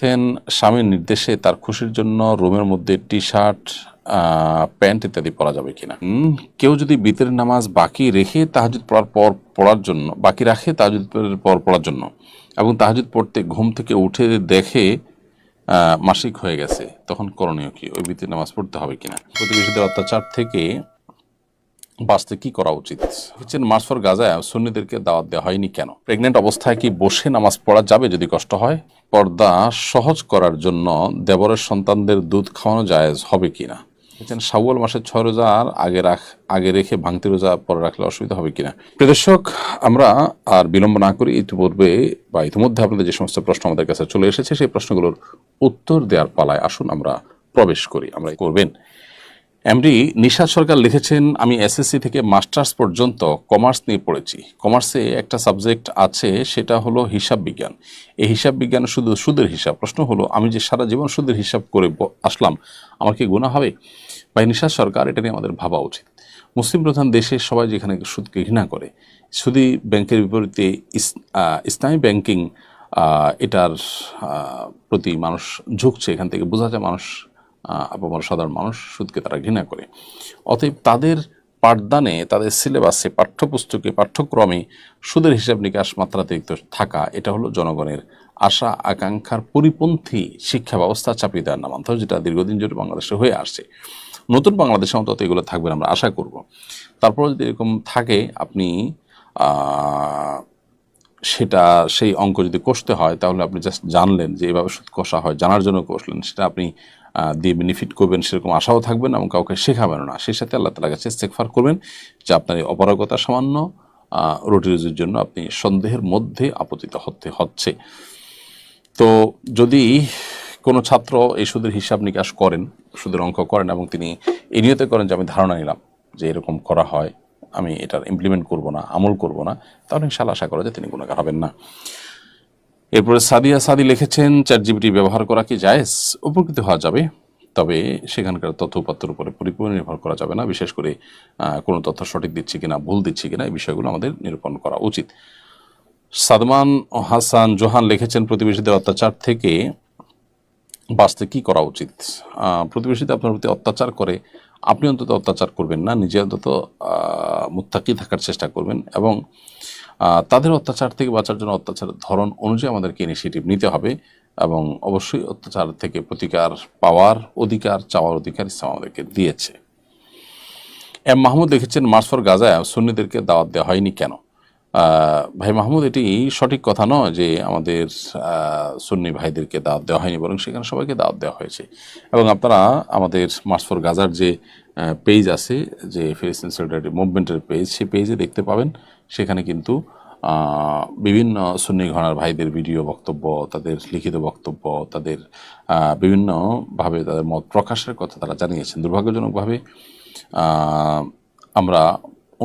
তেন স্বামীর নির্দেশে তার খুশির জন্য রুমের মধ্যে টি শার্ট প্যান্ট ইত্যাদি পরা যাবে কিনা। কেউ যদি বিতের নামাজ বাকি রেখে তাহাজুদ পড়ার পর পড়ার জন্য, বাকি রাখে তাহাজুদ পর পড়ার জন্য এবং তাহাজুদ পড়তে ঘুম থেকে উঠে দেখে মাসিক হয়ে গেছে, তখন করণীয় কি? ওই বিতের নামাজ পড়তে হবে কিনা? প্রতিবেশীদের অত্যাচার থেকে বাঁচতে কি করা উচিত? হচ্ছেন মার্চ ফর গাজা সুন্নিদেরকে দাওয়াত দেওয়া হয়নি কেন? প্রেগনেন্ট অবস্থায় কি বসে নামাজ পড়া যাবে যদি কষ্ট হয়? পর্দা সহজ করার জন্য দেবরের সন্তানদের দুধ খাওয়ানো জায়েজ হবে কিনা? হচ্ছেন শাওয়াল মাসের ছয় রোজার আগে রাখ, আগে রেখে ভাঙতি রোজা পরে রাখলে অসুবিধা হবে কিনা? প্রিয় দর্শক, আমরা আর বিলম্ব না করি ইতিপূর্বে বা ইতিমধ্যে আপনাদের যে সমস্ত প্রশ্ন আমাদের কাছে চলে এসেছে, সেই প্রশ্নগুলোর উত্তর দেওয়ার পালায় আসুন, আমরা প্রবেশ করি আমরা করবেন। এমডি নিশাদ সরকার লিখেছেন, আমি এসএসসি থেকে মাস্টার্স পর্যন্ত কমার্স নিয়ে পড়েছি। কমার্সে একটা সাবজেক্ট আছে, সেটা হলো হিসাব বিজ্ঞান। এই হিসাব বিজ্ঞান শুধু সুদের হিসাব। প্রশ্ন হলো, আমি যে সারা জীবন সুদের হিসাব করে আসলাম, আমার কি গুণা হবে? ভাই নিশাদ সরকার, এটা নিয়ে আমাদের ভাবা উচিত। মুসলিম প্রধান দেশে সবাই যেখানে সুদকে ঘৃণা করে, সুদী ব্যাংকের বিপরীতে ইসলামী ব্যাংকিং এটার প্রতি মানুষ ঝুঁকছে। এখান থেকে বোঝা যায় মানুষ আপামর সাধারণ মানুষ সুদকে তারা ঘৃণা করে। অতএব তাদের পাঠদানে, তাদের সিলেবাসে, পাঠ্যপুস্তকে, পাঠ্যক্রমে সুদের হিসাব নিকাশ মাত্রাতিরিক্ত থাকা, এটা হলো জনগণের আশা, আকাঙ্ক্ষার পরিপন্থী শিক্ষা ব্যবস্থা চাপিয়ে দেওয়ার নামান্তর, যেটা দীর্ঘদিন জুড়ে বাংলাদেশে হয়ে আসছে। নতুন বাংলাদেশে অন্তত এগুলো থাকবে আমরা আশা করব। তারপর যদি এরকম থাকে, আপনি সেটা, সেই অঙ্ক যদি কষতে হয়, তাহলে আপনি জাস্ট জানলেন যে এভাবে সুদ কষা হয়, জানার জন্য কষলেন, সেটা আপনি দিয়ে বেনিফিট করবেন সেরকম আশাও থাকবেন এবং কাউকে শেখাবেন না। সেই সাথে আল্লাহ তালার কাছে ইস্তেকফার করবেন যে আপনার এই অপারগতা সামান্য আহ, রুটি রুজির জন্য আপনি সন্দেহের মধ্যে আপতিত হতে হচ্ছে। তো যদি কোনো ছাত্র এই সুদের হিসাব নিকাশ করেন সুদের অঙ্ক করেন এবং তিনি এ নিয়তে করেন যে আমি ধারণা নিলাম যে এরকম করা হয় আমি এটার ইমপ্লিমেন্ট করব না আমল করব না তাহলে ইনশাল্লাহ আশা করা যায় তিনি গুণাগার হবেন না। এরপরে সাদিয়া সাদি লিখেছেন চ্যাট জিবিটি ব্যবহার করা কি জায়েজ? উপকৃত হওয়া যাবে, তবে সেখানকার তথ্য উপাত্তর উপরে পরিপূর্ণ নির্ভর করা যাবে না, বিশেষ করে কোনো তথ্য সঠিক দিচ্ছি কিনা, ভুল দিচ্ছি কিনা, এই বিষয়গুলো আমাদের নিরূপণ করা উচিত। সাদমান হাসান জোহান লিখেছেন, প্রতিবেশীদের অত্যাচার থেকে বাঁচতে কি করা উচিত? প্রতিবেশীদের আপনার প্রতি অত্যাচার করে, আপনি অন্তত অত্যাচার করবেন না, নিজে অন্তত মুত্তাকি থাকার চেষ্টা করবেন এবং তাদের অত্যাচার থেকে বাঁচার জন্য অত্যাচারের ধরন অনুযায়ী আমাদেরকে ইনিশিয়েটিভ নিতে হবে এবং অবশ্যই অত্যাচার থেকে প্রতিকার পাওয়ার অধিকার, চাওয়ার অধিকার ইসলাম আমাদেরকে দিয়েছে। এম মাহমুদ লিখেছেন, মার্চ ফর গাজায় সুন্নিদেরকে দাওয়াত দেওয়া হয়নি কেন? ভাই মাহমুদ, এটি সঠিক কথা নয় যে আমাদের সুন্নি ভাইদেরকে দাওয়াত দেওয়া হয়নি, বরং সেখানে সবাইকে দাওয়াত দেওয়া হয়েছে। এবং আপনারা আমাদের মার্চ ফর গাজার যে পেজ আছে, যে ফিলিস্তিন সলিডারিটি মুভমেন্টের পেজ সেই পেজে দেখতে পাবেন সেখানে কিন্তু বিভিন্ন সুন্নি ঘরানার ভাইদের ভিডিও বক্তব্য, তাদের লিখিত বক্তব্য, তাদের বিভিন্নভাবে তাদের মত প্রকাশের কথা তারা জানিয়েছেন। দুর্ভাগ্যজনকভাবে আমরা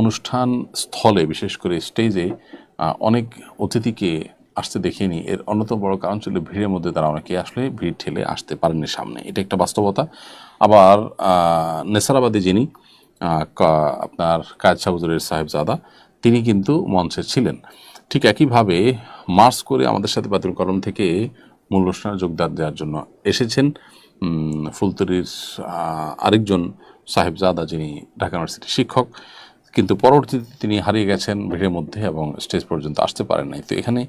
অনুষ্ঠান স্থলে, বিশেষ করে স্টেজে অনেক অতিথিকে আসতে দেখিনি। এর অন্যতম বড় কারণ ছিল ভিড়ের মধ্যে তারা অনেকে আসলে ভিড় ঠেলে আসতে পারেননি সামনে। এটা একটা বাস্তবতা। আবার নেসারাবাদে যিনি আপনার কায়দ সাহুজুরের সাহেবজাদা তিনি কিন্তু মঞ্চে ছিলেন। ঠিক একইভাবে মার্চ করে আমাদের সাথে বাতিল কলম থেকে মূল অনুষ্ঠানে যোগদান দেওয়ার জন্য এসেছেন। আহ, আরেকজন সাহেবজাদা যিনি ঢাকা ইউনিভার্সিটির শিক্ষক। কিন্তু পরবর্তীতে তিনি হারিয়ে গেছেন ভিড়ের মধ্যে এবং স্টেজ পর্যন্ত আসতে পারেন নাই। তো এখানে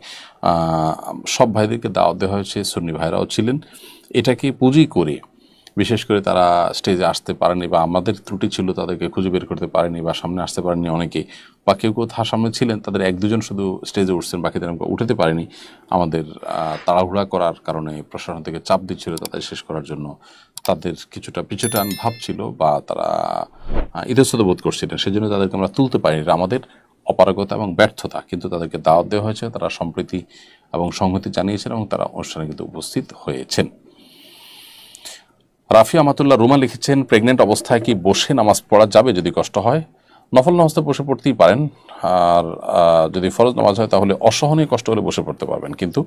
সব ভাইদেরকে দাওয়াত দেওয়া হয়েছে। সুন্নি ভাইরাও ছিলেন। এটাকে পুঁজি করে বিশেষ করে তারা স্টেজে আসতে পারেনি বা আমাদের ত্রুটি ছিল তাদেরকে খুঁজে বের করতে পারেনি বা সামনে আসতে পারেনি অনেকে বা কেউ কেউ তার সামনে ছিলেন, তাদের এক দুজন শুধু স্টেজে উঠছেন, বাকিদের আমরা উঠাতে পারেনি। আমাদের তাড়াহুড়া করার কারণে প্রশাসন থেকে চাপ দিচ্ছিল তাদের শেষ করার জন্য। তাদের কিছুটা পিছুটান ভাব ছিল বা তারা ইতস্তত বোধ করছিলেন। সেজন্য তাদেরকে আমরা তুলতে পারিনি। আমাদের অপারগতা এবং ব্যর্থতা। কিন্তু তাদেরকে দাওয়াত দেওয়া হয়েছে, তারা সম্প্রীতি এবং সংহতি জানিয়েছেন এবং তারা অনুষ্ঠানে কিন্তু উপস্থিত হয়েছেন। রাফি আমাতুল্লাহ রুমা লিখেছেন, প্রেগনেন্ট অবস্থায় কি বসে নামাজ পড়া যাবে যদি কষ্ট হয়? নফল নামাজ তো বসে পড়তেই পারেন, আর যদি ফরজ নামাজ হয় তাহলে অসহনীয় কষ্ট হলে বসে পড়তে পারবেন। কিন্তু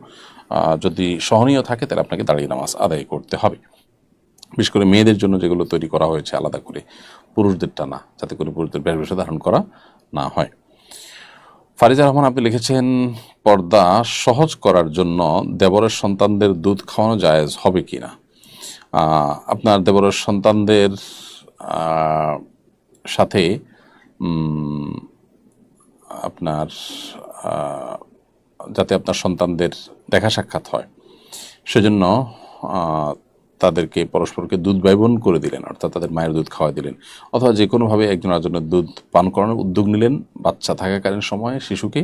যদি সহনীয় থাকে তাহলে আপনাকে দাঁড়িয়ে নামাজ আদায় করতে হবে। বিশেষ করে মেয়েদের জন্য যেগুলো তৈরি করা হয়েছে আলাদা করে পুরুষদেরটা না যাতে করে পুরুষদের বেশ ধারণ করা না হয়। ফারিজা রহমান, আপনি লিখেছেন, পর্দা সহজ করার জন্য দেবরের সন্তানদের দুধ খাওয়ানো জায়েজ হবে কি না আপনার দেবরের সন্তানদের সাথে আপনার যাতে আপনার সন্তানদের দেখা সাক্ষাৎ হয়। সেজন্য তাদেরকে পরস্পরকে দুধ ব্যবন করে দিলেন, অর্থাৎ তাদের মায়ের দুধ খাওয়া দিলেন। অথবা যে কোনোভাবে একজন আরেকজনের দুধ পান করানোর উদ্যোগ নিলেন, বাচ্চা থাকাকালীন সময়ে শিশুকে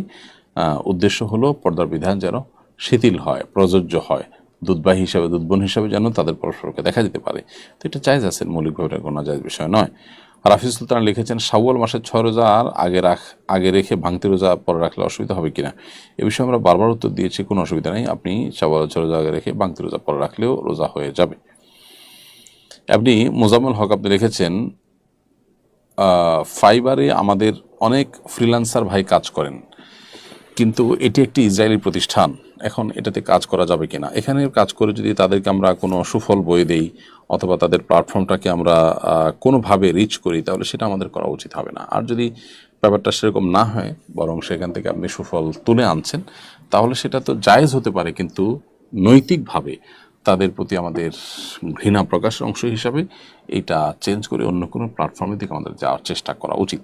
উদ্দেশ্য হলো পর্দার বিধান যেন শিথিল হয়, প্রযোজ্য হয়। দুধবাহী হিসাবে, দুধবন হিসাবে যেন তাদের পরস্পরকে দেখা যেতে পারে। তো এটা চাইজ আছে, মৌলিকভাবে এটা কোনো জায়জ বিষয় নয়। আর হাফিজ সুলতান লিখেছেন, শাওয়াল মাসের ছয় রোজা আর আগে রাখ, আগে রেখে ভাঙতি রোজা পরে রাখলে অসুবিধা হবে কিনা? এ বিষয়ে আমরা বারবার উত্তর দিয়েছি, কোনো অসুবিধা নেই। আপনি শাওয়াল ছয় রোজা আগে রেখে ভাঙতি রোজা পরে রাখলেও রোজা হয়ে যাবে। আপনি মোজাম্মেল হক আপনি লিখেছেন ফাইবারে আমাদের অনেক ফ্রিল্যান্সার ভাই কাজ করেন। কিন্তু এটি একটি ইসরায়েলি প্রতিষ্ঠান। এখন এটাতে কাজ করা যাবে কিনা? এখানে কাজ করে যদি তাদেরকে আমরা কোনো সুফল বই দেই অথবা তাদের প্ল্যাটফর্মটাকে আমরা কোনোভাবে রিচ করি, তাহলে সেটা আমাদের করা উচিত হবে না। আর যদি ব্যাপারটা সেরকম না হয়, বরং সেখান থেকে আপনি সুফল তুলে আনছেন, তাহলে সেটা তো জায়েজ হতে পারে, কিন্তু নৈতিকভাবে তাদের প্রতি আমাদের ঘৃণা প্রকাশের অংশ হিসাবে এটা চেঞ্জ করে অন্য কোনো প্ল্যাটফর্মের দিকে আমাদের যাওয়ার চেষ্টা করা উচিত।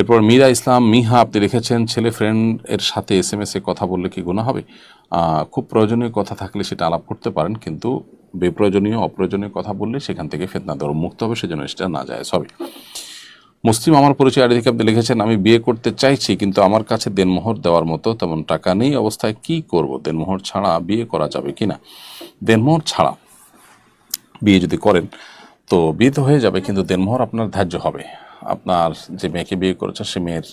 এরপর মীরা ইসলাম, মিহা, আপনি লিখেছেন, ছেলে ফ্রেন্ড এর সাথে এস এম কথা বললে কি গুণা হবে? খুব প্রয়োজনীয় কথা থাকলে সেটা আলাপ করতে পারেন, কিন্তু বেপ্রয়োজনীয়, অপ্রয়োজনীয় কথা বললে সেখান থেকে ফেতনা দর মুক্ত হবে, সেজন্য সেটা না যায় সবই মুসলিম, আমার পরিচয় আগে থেকে আপনি লিখেছেন, আমি বিয়ে করতে চাইছি, কিন্তু আমার কাছে দেনমোহর দেওয়ার মতো তেমন টাকা নেই, অবস্থায় কি করব? দেনমোহর ছাড়া বিয়ে করা যাবে কি না? দেনমোহর ছাড়া বিয়ে যদি করেন, তো বিয়ে তো হয়ে যাবে, কিন্তু দেনমোহর আপনার ধার্য হবে। আপনার যে মেয়েকে বিয়ে করেছে, সে মেয়ের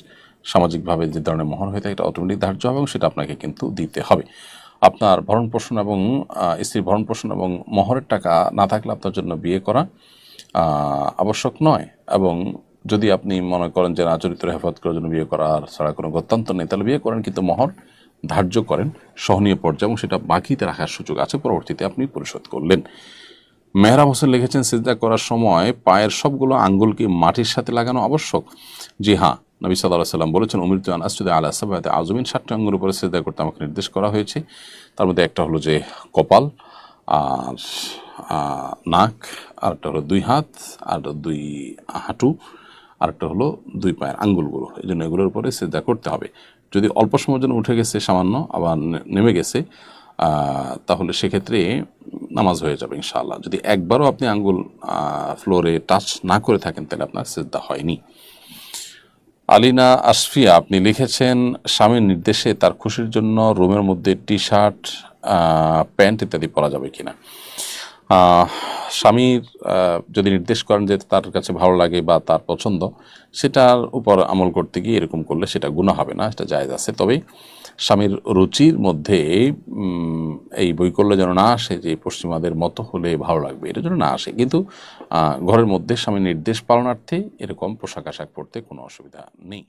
সামাজিকভাবে যে ধরনের মহর হয়ে থাকে, এটা অটোমেটিক ধার্য হবে এবং সেটা আপনাকে কিন্তু দিতে হবে। আপনার ভরণ পোষণ এবং স্ত্রীর ভরণ পোষণ এবং মহরের টাকা না থাকলে আপনার জন্য বিয়ে করা আবশ্যক নয় এবং যদি আপনি মনে করেন যে না, চরিত্র হেফাজত করার জন্য বিয়ে করার ছাড়া কোনো গত্যান্ত নেই, তাহলে বিয়ে করেন কিন্তু মহর ধার্য করেন, সহনীয় পর্যায়ে এবং সেটা বাকিতে রাখার সুযোগ আছে, পরবর্তীতে আপনি পরিশোধ করলেন। মেহরাব হোসেন লিখেছেন, সিজদা করার সময় পায়ের সবগুলো আঙ্গুলকে মাটির সাথে লাগানো আবশ্যক। জি হ্যাঁ নবী সাল্লাহ সাল্লাম বলেছেন অমৃত আনাসুদ আল্লাহ সাবাতে আজমিন ষাটটি আঙ্গুর উপরে সিজদা করতে আমাকে নির্দেশ করা হয়েছে। তার মধ্যে একটা হলো যে কপাল, আর নাক, আরেকটা হলো দুই হাত আর দুই হাঁটু, আরেকটা হলো দুই পায়ের আঙ্গুলগুলো। এই জন্য এগুলোর উপরে সিজদা করতে হবে। যদি অল্প সময়ের জন্য উঠে গেছে সামান্য, আবার নেমে গেছে তাহলে সেক্ষেত্রে নামাজ হয়ে যাবে, ইনশাআল্লাহ। যদি একবারও আপনি আঙ্গুল ফ্লোরে টাচ না করে থাকেন, তাহলে আপনার সিজদা হয়নি। আলিনা আসফিয়া আপনি লিখেছেন, স্বামীর নির্দেশে তার খুশির জন্য রুমের মধ্যে টি শার্ট প্যান্ট ইত্যাদি পরা যাবে কিনা। স্বামীর যদি নির্দেশ করেন যে তার কাছে ভালো লাগে বা তার পছন্দ, সেটার উপর আমল করতে গিয়ে এরকম করলে সেটা গুণা হবে না, সেটা জায়েজ আছে। তবে স্বামীর রুচির মধ্যে এই বৈকল্য যেন না আসে যে পশ্চিমাদের মতো হলে ভালো লাগবে, এটা যেন না আসে। কিন্তু ঘরের মধ্যে স্বামীর নির্দেশ পালনার্থে এরকম পোশাক আশাক পরতে কোনো অসুবিধা নেই।